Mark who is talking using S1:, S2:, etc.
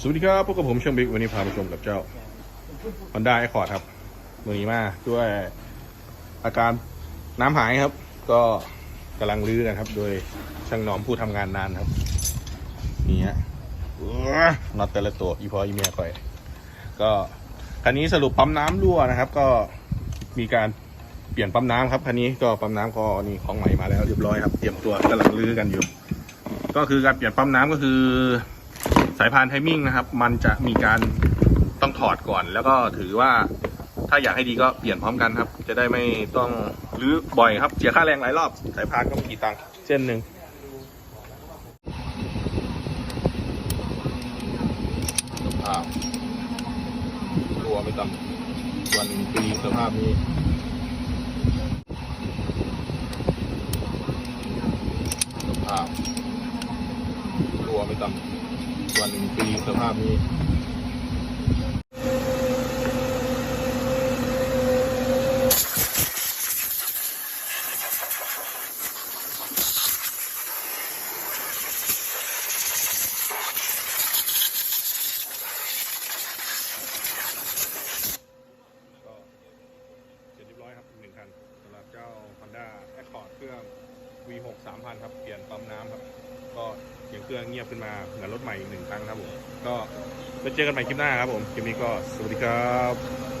S1: สวัสดีครับพบกับผมช่างบิ๊กวันนี้พามาชมกับเจ้า Honda Accord ครับ มือนี้มาด้วยอาการน้ำหายครับ ก็กำลังรื้อกันครับ โดยช่างหนอมผู้ทำงานนานครับ นี่ฮะน็อตแต่ละตัวอีพออีเมียคอย ก็คันนี้สรุปปั๊มน้ำรั่วนะครับ ก็มีการเปลี่ยนปั๊มน้ำครับคันนี้ก็ปั๊มน้ำก็นี่ของใหม่มาแล้วเรียบร้อยครับเตรียมตัวกำลังรื้อกันอยู่ ก็คือการเปลี่ยนปั๊มน้ำก็คือ สายพานไทมิ่งนะครับ มันจะมีการต้องถอดก่อน แล้วก็ถือว่าถ้าอยากให้ดีก็เปลี่ยนพร้อมกันครับ จะได้ไม่ต้องรื้อบ่อยครับเสียค่าแรงหลายรอบ สายพานก็ม่กี่ตังค์เส้นหนึ่งรัวไม่ต่ำวันปีสภาพนี้สภาพรัว ไม่ต่ำวันปีสภาพนี้ก็เสร็จเรียบร้อยครับหนึ่งคันสำหรับเจ้า Honda Accord เครื่อง V6 3000 ครับ เปลี่ยนปั๊มน้ำครับ ก็เสียงเครื่องเงียบขึ้นมาเหมือนรถใหม่อีกหนึ่งครั้งครับผม ก็ไปเจอกันใหม่คลิปหน้าครับผมคลิปนี้ก็สวัสดีครับ